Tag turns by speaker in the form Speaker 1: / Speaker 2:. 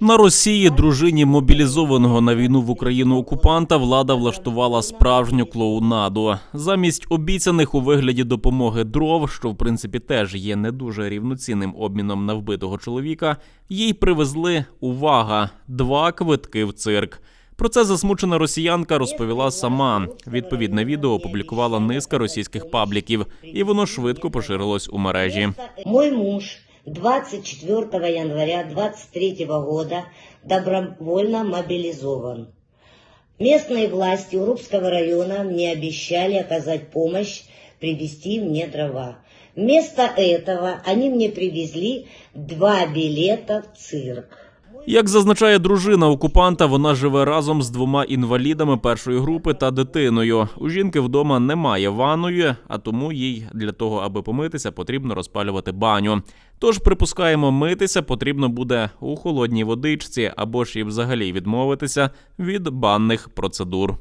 Speaker 1: На Росії дружині мобілізованого на війну в Україну окупанта влада влаштувала справжню клоунаду. Замість обіцяних у вигляді допомоги дров, що в принципі теж є не дуже рівноцінним обміном на вбитого чоловіка, їй привезли увага два квитки в цирк. Про це засмучена росіянка розповіла сама. Відповідне відео опублікувала низка російських пабліків, і воно швидко поширилось у мережі.
Speaker 2: Мой муж 24 января 23 года добровольно мобилизован. Местные власти Урупского района мне обещали оказать помощь, привезти мне дрова. Вместо этого они мне привезли два билета в цирк.
Speaker 1: Як зазначає дружина окупанта, вона живе разом з двома інвалідами першої групи та дитиною. У жінки вдома немає ванної, а тому їй для того, аби помитися, потрібно розпалювати баню. Тож припускаємо, митися потрібно буде у холодній водичці або ж і взагалі відмовитися від банних процедур.